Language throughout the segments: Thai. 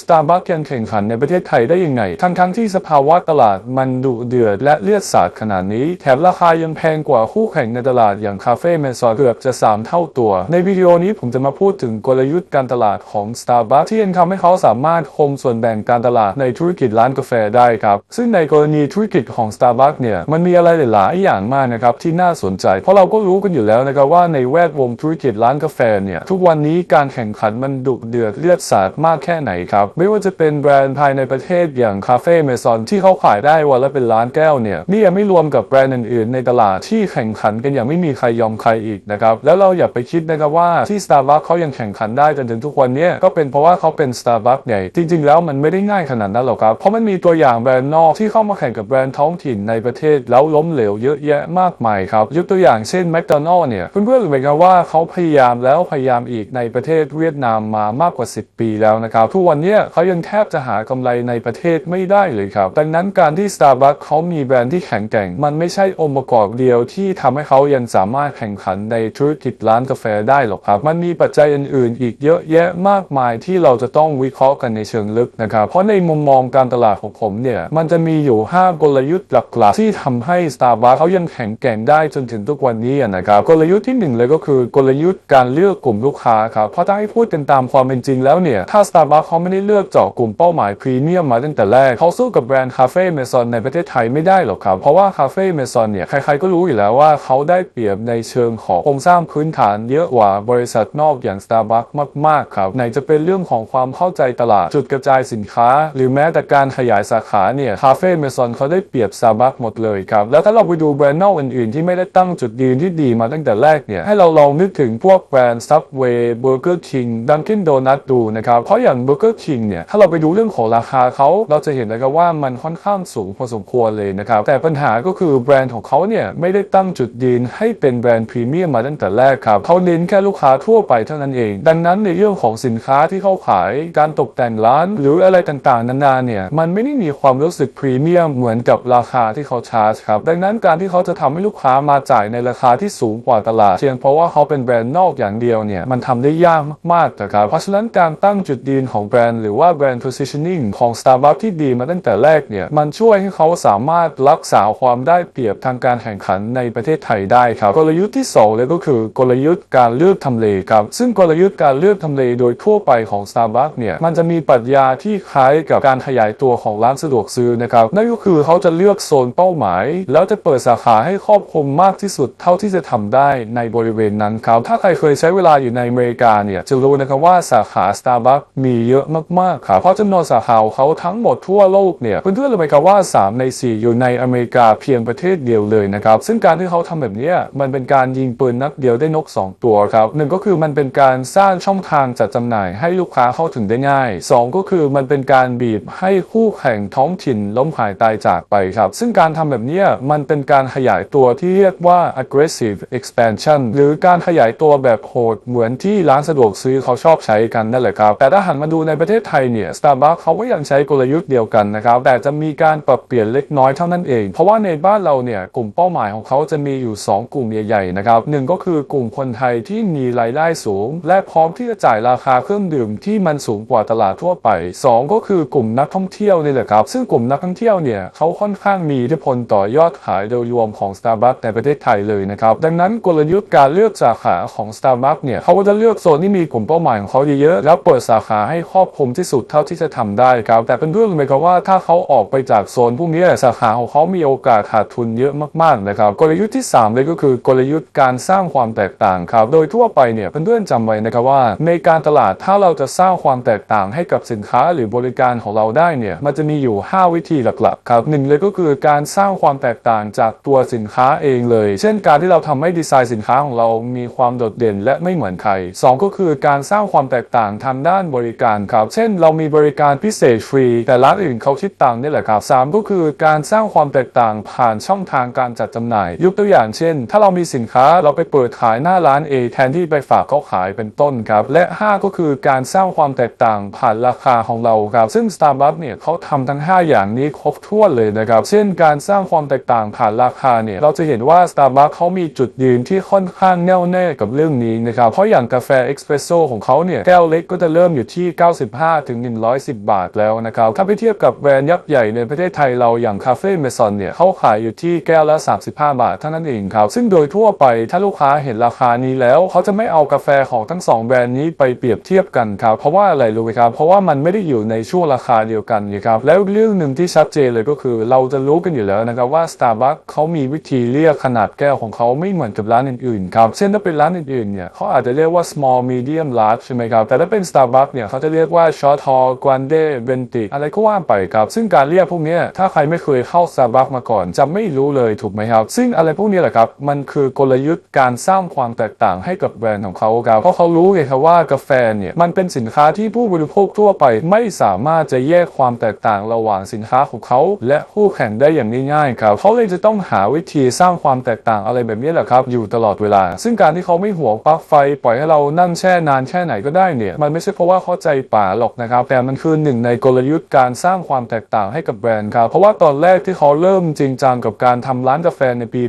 Starbucks ยังแข่งขันในประเทศไทยได้ยังไง ทั้งทั้งๆที่สภาวะตลาดมันดุเดือดและเลือดสาดขนาดนี้ แถมราคายังแพงกว่าคู่แข่งในตลาดอย่างคาเฟ่เมซอนเกือบจะ 3 เท่าตัว ในวิดีโอนี้ผมจะมาพูดถึงกลยุทธ์การตลาดของ Starbucks ที่ยังทำให้เขาสามารถคมส่วนแบ่งการตลาดในธุรกิจร้านกาแฟได้ครับ ซึ่งในกรณีธุรกิจของ Starbucks เนี่ยมันมีอะไรหลายอย่างมากนะครับที่น่าสนใจ เพราะเราก็รู้กันอยู่แล้วนะครับว่าในแวดวงธุรกิจร้านกาแฟเนี่ยทุกวันนี้การแข่งขันมันดุเดือดเลือดสาดมากแค่ไหนครับไม่ว่าจะเป็นแบรนด์ภายในประเทศอย่างคาเฟ่เมซอนที่เขาขายได้วันละเป็นล้านแก้วเนี่ยนี่ยังไม่รวมกับแบรนด์อื่นๆ ในตลาดที่แข่งขันกันอย่างไม่มีใครยอมใครอีกนะครับแล้วเราอย่าไปคิดนะครับว่าที่ Starbucks เขายังแข่งขันได้จนถึงทุกวันนี้ก็เป็นเพราะว่าเขาเป็น Starbucks ใหญ่จริง ๆ แล้วมันไม่ได้ง่ายขนาดนั้นหรอกครับเพราะมันมีตัวอย่างแบรนด์นอกที่เข้ามาแข่งกับแบรนด์ท้องถิ่นในประเทศแล้วล้มเหลวเยอะแยะมากมายครับยกตัวอย่างเช่นแมคโดนัลล์เนี่ยเพื่อนๆรู้ไหมครับว่าเขาพยายามแล้วพยายามอีกในประเทศเวียดนามมามากกว่า 10 ปีแล้วนะครับทุกวันเนี้เขายังแทบจะหากำไรในประเทศไม่ได้เลยครับ ดังนั้นการที่ Starbucks เขามีแบรนด์ที่แข็งแกร่ง มันไม่ใช่องค์ประกอบเดียวที่ทำให้เขายังสามารถแข่งขันในธุรกิจร้านกาแฟได้หรอกครับ มันมีปัจจัยอื่นๆ อีกเยอะแยะมากมายที่เราจะต้องวิเคราะห์กันในเชิงลึกนะครับ เพราะในมุมมองการตลาดของผมเนี่ยมันจะมีอยู่ 5 กลยุทธ์หลักๆ ที่ทำให้ Starbucks เขายังแข็งแกร่งได้จนถึงทุกวันนี้นะครับกลยุทธ์ที่หนึ่งเลยก็คือกลยุทธ์การเลือกกลุ่มลูกค้าครับเพราะถ้าให้พูดกันตามความเป็นจริงแล้วเนี่ยถ้า Starbucks เขาไม่ได้เลือกเจาะกลุ่มเป้าหมายพรีเมียมมาตั้งแต่แรกเขาสู้กับแบรนด์คาเฟ่เมซอนในประเทศไทยไม่ได้หรอกครับ เพราะว่าคาเฟ่เมซอนเนี่ยใครๆก็รู้อยู่แล้วว่าเขาได้เปรียบในเชิงของโครงสร้างพื้นฐานเยอะกว่าบริษัทนอกอย่าง Starbucks มากๆครับไหนจะเป็นเรื่องของความเข้าใจตลาด จุดกระจายสินค้า หรือแม้แต่การขยายสาขาเนี่ยคาเฟ่เมซอนเขาได้เปรียบ Starbucks หมดเลยครับแล้วถ้าเราไปดูแบรนด์นอกอื่นๆ ที่ไม่ได้ตั้งจุดยืนที่ดีมาตั้งแต่แรกเนี่ยให้เราลองนึกถึงพวกแบรนด์ Subway Burger King Dunkin' Donuts ดูนะครับเพราะอย่าง Burger King เนี่ยถ้าเราไปดูเรื่องของราคาเขาเราจะเห็นนะครับว่ามันค่อนข้างสูงพอสมควรเลยนะครับแต่ปัญหาก็คือแบรนด์ของเขาเนี่ยไม่ได้ตั้งจุดยืนให้เป็นแบรนด์พรีเมียมมาตั้งแต่แรกครับเขาเน้นแค่ลูกค้าทั่วไปเท่านั้นเอง ดังนั้นในเรื่องของสินค้าที่เขาขายการตกแต่งร้าน หรืออะไรต่างๆ นานาเนี่ยมันไม่ได้มีความรู้สึกพรีเมียมเหมือนกับราคาที่เขาชาร์จครับดังนั้นการที่เขาจะทำให้ลูกค้ามาจ่ายในราคาที่สูงกว่าตลาดเพียงเพราะว่าเขาเป็นแบรนด์นอกอย่างเดียวเนี่ยมันทำได้ยากมากๆนะครับเพราะฉะนั้นการตั้งจุดยืนของแบรนด์หรือว่าแบรนด์ positioning ของ Starbucks ที่ดีมาตั้งแต่แรกเนี่ย มันช่วยให้เขาสามารถรักษาความได้เปรียบทางการแข่งขันในประเทศไทยได้ครับ กลยุทธ์ที่สองเลยก็คือกลยุทธ์การเลือกทำเลครับ ซึ่งกลยุทธ์การเลือกทำเลโดยทั่วไปของ Starbucks เนี่ย มันจะมีปรัชญาที่คล้ายกับการขยายตัวของร้านสะดวกซื้อนะครับ นั่นก็คือเขาจะเลือกโซนเป้าหมาย แล้วจะเปิดสาขาให้ครอบคลุมมากที่สุดเท่าที่จะทำได้ในบริเวณนั้นครับ ถ้าใครเคยใช้เวลาอยู่ในอเมริกาเนี่ย จะรู้นะครับว่าสาขา Starbucks มีเยอะมากๆครับเพราะจำนวนสาขาเขาทั้งหมดทั่วโลกเนี่ยเพื่อนๆรู้ไหมครับว่า 3 ใน 4 อยู่ในอเมริกาเพียงประเทศเดียวเลยนะครับ ซึ่งการที่เขาทำแบบนี้มันเป็นการยิงปืนนัดเดียวได้นก 2 ตัวครับหนึ่งก็คือมันเป็นการสร้างช่องทางจัดจำหน่ายให้ลูกค้าเข้าถึงได้ง่าย 2 ก็คือมันเป็นการบีบให้คู่แข่งท้องถิ่นล้มหายตายจากไปครับซึ่งการทำแบบนี้มันเป็นการขยายตัวที่เรียกว่า aggressive expansion หรือการขยายตัวแบบโหดเหมือนที่ร้านสะดวกซื้อเขาชอบใช้กันนั่นแหละครับแต่ถ้าหันมาดูในประเทศไทยเนี่ย Starbucks เขาก็ยังใช้กลยุทธ์เดียวกันนะครับ แต่จะมีการปรับเปลี่ยนเล็กน้อยเท่านั้นเอง เพราะว่าในบ้านเราเนี่ยกลุ่มเป้าหมายของเขาจะมีอยู่ 2 กลุ่มใหญ่ๆนะครับหนึ่งก็คือกลุ่มคนไทยที่มีรายได้สูง และพร้อมที่จะจ่ายราคาเครื่องดื่มที่มันสูงกว่าตลาดทั่วไป 2 ก็คือกลุ่มนักท่องเที่ยวนี่แหละครับ ซึ่งกลุ่มนักท่องเที่ยวเนี่ยเขาค่อนข้างมีอิทธิพลต่อยอดขายโดยรวมของ Starbucks ในประเทศไทยเลยนะครับ ดังนั้นกลยุทธ์การเลือกสาขาของ Starbucks เนี่ยเขาก็จะเลือกโซนที่มีกลุ่มเป้าหมายของเขาเยอะๆแล้วเปิดสาขาให้ครอบคลุมที่สุดเท่าที่จะทำได้ครับ แต่เป็นเรื่องเลยครับว่าถ้าเขาออกไปจากโซนพวกนี้สาขาของเขามีโอกาสขาดทุนเยอะมากๆนะครับกลยุทธ์ที่ 3 เลยก็คือกลยุทธ์การสร้างความแตกต่างครับ โดยทั่วไปเนี่ยเพื่อนๆจำไว้นะครับว่า ในการตลาดถ้าเราจะสร้างความแตกต่างให้กับสินค้าหรือบริการของเราได้เนี่ยมันจะมีอยู่ 5 วิธีหลักๆครับหนึ่งเลยก็คือการสร้างความแตกต่างจากตัวสินค้าเองเลย เช่น การที่เราทำให้ดีไซน์สินค้าของเรามีความโดดเด่นและไม่เหมือนใคร 2 ก็คือการสร้างความแตกต่างทางด้านบริการครับเช่น เรามีบริการพิเศษฟรี แต่ร้านอื่นเขาคิดตังค์นี่แหละครับสามก็คือการสร้างความแตกต่างผ่านช่องทางการจัดจำหน่าย ยกตัวอย่างเช่น ถ้าเรามีสินค้าเราไปเปิดขายหน้าร้าน A แทนที่ไปฝากเขาขายเป็นต้นครับ และ 5 ก็คือการสร้างความแตกต่างผ่านราคาของเราครับ ซึ่ง Starbucks เนี่ยเขาทำทั้ง 5 อย่างนี้ครบถ้วนเลยนะครับ เช่น การสร้างความแตกต่างผ่านราคาเนี่ยเราจะเห็นว่า Starbucks เขามีจุดยืนที่ค่อนข้างแน่วแน่กับเรื่องนี้นะครับเพราะอย่างกาแฟเอ็กซ์เพรสโซของเขาเนี่ยแก้วเล็กก็จะเริ่มอยู่ที่ 95 5ถึง110 บาทแล้วนะครับ ถ้าไปเทียบกับแบรนด์ยักษ์ใหญ่ในประเทศไทยเราอย่างคาเฟ่เมซอนเนี่ยเขาขายอยู่ที่แก้วละ 35 บาทเท่านั้นเองครับ ซึ่งโดยทั่วไปถ้าลูกค้าเห็นราคานี้แล้วเขาจะไม่เอากาแฟของทั้งสองแบรนด์นี้ไปเปรียบเทียบกันครับ เพราะว่าอะไรรู้ไหมครับ เพราะว่ามันไม่ได้อยู่ในช่วงราคาเดียวกันนะครับ แล้วเรื่องหนึ่งที่ชัดเจนเลยก็คือ เราจะรู้กันอยู่แล้วนะครับว่า Starbucks เขามีวิธีเรียกขนาดแก้วของเขาไม่เหมือนกับร้านอื่นๆครับเช่นถ้าเป็นร้านอื่นๆเนี่ยเขาอาจจะเรียกว่า small medium large ใช่ไหมครับแต่ถ้าเป็น Starbucks เนี่ยเขาจะเรียกว่า short tall grande venti อะไรก็ว่าไปครับ ซึ่งการเรียกพวกนี้ถ้าใครไม่เคยเข้า Starbucks มาก่อน จะไม่รู้เลยถูกไหมครับ ซึ่งอะไรพวกนี้แหละครับ มันคือกลยุทธ์การสร้างความแตกต่างให้กับแบรนด์ของเขาครับเพราะเขารู้ไงครับว่ากาแฟเนี่ยมันเป็นสินค้าที่ผู้บริโภคทั่วไป ไม่สามารถจะแยกความแตกต่างระหว่างสินค้าของเขา และคู่แข่งได้อย่างง่ายๆครับเขาเลยจะต้องหาวิธีสร้างความแตกต่างอะไรแบบนี้แหละครับ อยู่ตลอดเวลา ซึ่งการที่เขาไม่หวงปลั๊กไฟ ปล่อยให้เรานั่งแช่นานแค่ไหนก็ได้เนี่ยมันไม่ใช่เพราะว่าเขาใจป่าหรอกนะครับแต่มันคือหนึ่งในกลยุทธ์การสร้างความแตกต่างให้กับแบรนด์ครับเพราะว่าตอนแรกที่เขาเริ่มจริงจังกับการทำร้านกาแฟในปี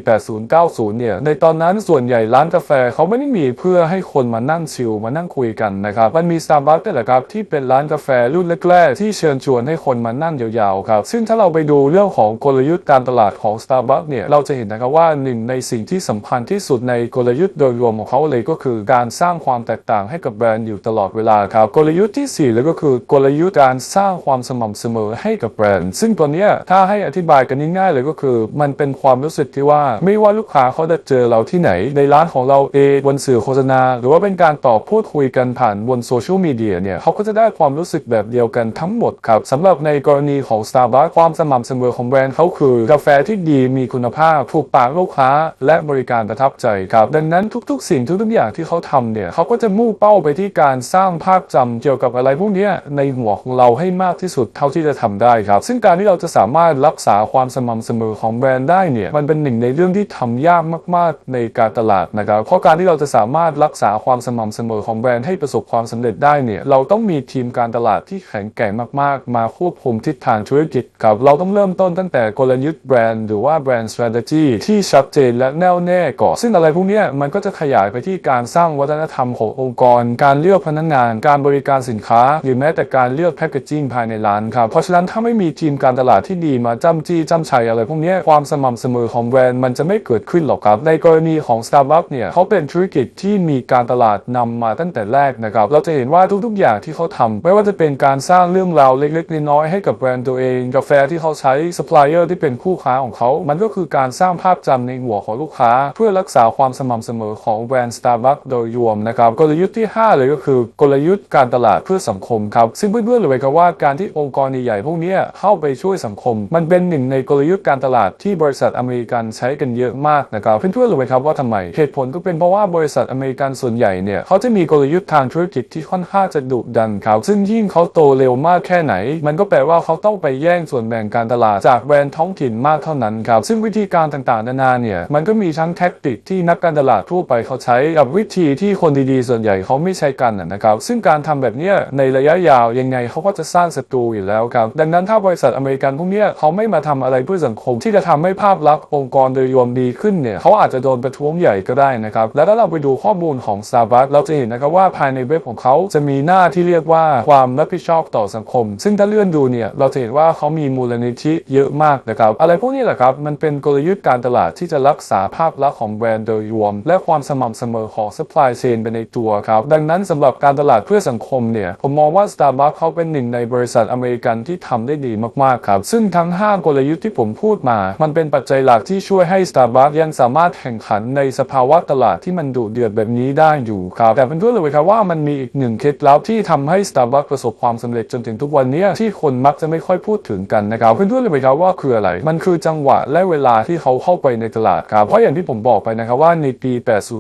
80-90 เนี่ยในตอนนั้นส่วนใหญ่ร้านกาแฟเขาไม่ได้มีเพื่อให้คนมานั่งชิลมานั่งคุยกันนะครับมันมี Starbucks นี่ละครับที่เป็นร้านกาแฟรุ่นแรกๆที่เชิญชวนให้คนมานั่งยาวๆครับซึ่งถ้าเราไปดูเรื่องของกลยุทธ์การตลาดของ Starbucks เนี่ยเราจะเห็นนะครับว่าหนึ่งในสิ่งที่สำคัญที่สุดในกลยุทธ์โดยรวมของเขาเลยก็คือ การสร้างความแตกต่างให้กับแบรนด์อยู่ตลอดเวลาครับกลยุทธ์ที่สี่แล้วก็ก็คือกลยุทธ์การสร้างความสม่ำเสมอให้กับแบรนด์ ซึ่งตัวเนี้ยถ้าให้อธิบายกันง่ายๆเลยก็คือ มันเป็นความรู้สึกที่ว่า ไม่ว่าลูกค้าเขาจะเจอเราที่ไหน ในร้านของเราเองบนสื่อโฆษณา หรือว่าเป็นการตอบพูดคุยกันผ่านบนโซเชียลมีเดียเนี่ยเขาก็จะได้ความรู้สึกแบบเดียวกันทั้งหมดครับสำหรับในกรณีของ Starbucks ความสม่ำเสมอของแบรนด์เขาคือกาแฟที่ดีมีคุณภาพถูกปากลูกค้า และบริการประทับใจครับ ดังนั้นทุกๆ สิ่งทุกๆอย่างที่เขาทำเนี่ยเขาก็จะมุ่งเป้าไปที่การสร้างภาพจำเกี่ยวกับอะไรพวกเนี้ในหัวของเราให้มากที่สุดเท่าที่จะทำได้ครับ ซึ่งการที่เราจะสามารถรักษาความสม่ำเสมอของแบรนด์ได้เนี่ยมันเป็นหนึ่งในเรื่องที่ทำยากมาก ๆ ในการตลาดนะครับเพราะการที่เราจะสามารถรักษาความสม่ำเสมอของแบรนด์ให้ประสบความสำเร็จได้เนี่ยเราต้องมีทีมการตลาดที่แข็งแกร่งมาก ๆ มาควบคุมทิศทางธุรกิจครับเราต้องเริ่มต้นตั้งแต่กลยุทธ์แบรนด์หรือว่าแบรนด์ strategy ที่ชัดเจนและแน่วแน่ก่อนซึ่งอะไรพวกนี้มันก็จะขยายไปที่การสร้างวัฒนธรรมขององค์กร การเลือกพนักงาน การบริการสินค้าหรือแม้แต่การเลือกแพคเกจจิ้งภายในร้านครับ เพราะฉะนั้นถ้าไม่มีทีมการตลาดที่ดีมาจ้ำจี้จ้ำชัยอะไรพวกนี้ความสม่ำเสมอของแบรนด์มันจะไม่เกิดขึ้นหรอกครับ ในกรณีของ Starbucks เนี่ยเขาเป็นธุรกิจที่มีการตลาดนำมาตั้งแต่แรกนะครับ เราจะเห็นว่าทุกๆอย่างที่เขาทำไม่ว่าจะเป็นการสร้างเรื่องราวเล็กๆน้อยๆให้กับแบรนด์ตัวเองกาแฟที่เขาใช้ซัพพลายเออร์ที่เป็นคู่ค้าของเขา มันก็คือการสร้างภาพจำในหัวของลูกค้า เพื่อรักษาความสม่ำเสมอของแบรนด์ Starbucks โดยรวมนะครับกลยุทธ์ที่ 5 เลยก็คือกลยุทธ์การตลาดเพื่อสังคมครับ ซึ่งเพื่อนๆรู้ไหมครับว่าการที่องค์กรใหญ่ๆพวกนี้เข้าไปช่วยสังคม มันเป็นหนึ่งในกลยุทธ์การตลาดที่บริษัทอเมริกันใช้กันเยอะมากนะครับเพื่อนๆรู้ไหมครับว่าทำไมเหตุผลก็เป็นเพราะว่าบริษัทอเมริกันส่วนใหญ่เนี่ยเขาจะมีกลยุทธ์ทางธุรกิจที่ค่อนข้างจะดุดันครับซึ่งยิ่งเขาโตเร็วมากแค่ไหน มันก็แปลว่าเขาต้องไปแย่งส่วนแบ่งการตลาดจากแบรนด์ท้องถิ่นมากเท่านั้นครับซึ่งวิธีการต่างๆนานาเนี่ยมันก็มีทั้งแท็กติกที่นักการตลาดทั่วไปเขาใช้กับวิธีที่คนดีๆ ส่วนใหญ่เขาไม่ใช้กันนะครับซึ่งการทำแบบนี้ในระยะยาวยังไงเขาก็จะสร้างศัตรูอยู่แล้วครับ ดังนั้นถ้าบริษัทอเมริกันพวกนี้เขาไม่มาทำอะไรเพื่อสังคม ที่จะทำให้ภาพลักษณ์องค์กรโดยรวมดีขึ้นเนี่ยเขาอาจจะโดนประท้วงใหญ่ก็ได้นะครับ และถ้าเราไปดูข้อมูลของ Starbucks เราจะเห็นนะครับว่าภายในเว็บของเขาจะมีหน้าที่เรียกว่าความรับผิดชอบต่อสังคม ซึ่งถ้าเลื่อนดูเนี่ยเราจะเห็นว่าเขามีมูลนิธิเยอะมากนะครับอะไรพวกนี้แหละครับมันเป็นกลยุทธ์การตลาดที่จะรักษาภาพลักษณ์ของแบรนด์โดยรวม และความสม่ำเสมอของ supply chain ไปในตัวครับดังนั้นสำหรับการตลาดเพื่อสังคมเนี่ยผมมองว่า Starbucks เขาเป็นหนึ่งในบริษัทอเมริกันที่ทำได้ดีมากๆครับ ซึ่งทั้ง 5 กลยุทธ์ที่ผมพูดมา มันเป็นปัจจัยหลักที่ช่วยให้ Starbucks ยังสามารถแข่งขันในสภาวะตลาดที่มันดุเดือดแบบนี้ได้อยู่ครับ แต่เป็นเพื่อนเลยครับว่ามันมีอีกหนึ่งเคล็ดลับที่ทำให้ Starbucks ประสบความสำเร็จจนถึงทุกวันนี้ที่คนมักจะไม่ค่อยพูดถึงกันนะครับเพื่อนๆเลยครับว่าคืออะไร มันคือจังหวะและเวลาที่เขาเข้าไปในตลาดครับ เพราะอย่างที่ผมบอกไปนะครับว่าในปี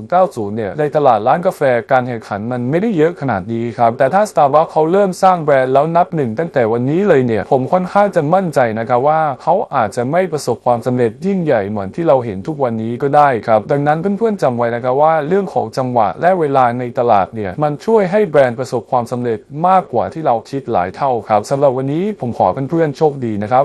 80-90 เนี่ยในตลาดร้านกาแฟการแข่งขันมันไม่ได้เยอะขนาดนี้ครับแต่ถ้า Starbucks เขาเริ่มสร้างแบรนด์แล้วนับหนึ่งตั้งแต่วันนี้เลยเนี่ย ผมค่อนข้างจะมั่นใจนะครับว่าเขาอาจจะไม่ประสบความสำเร็จยิ่งใหญ่เหมือนที่เราเห็นทุกวันนี้ก็ได้ครับ ดังนั้นเพื่อนๆจำไว้นะครับว่าเรื่องของจังหวะและเวลาในตลาดเนี่ยมันช่วยให้แบรนด์ประสบความสำเร็จมากกว่าที่เราคิดหลายเท่าครับสำหรับวันนี้ผมขอเพื่อนๆโชคดีนะครับ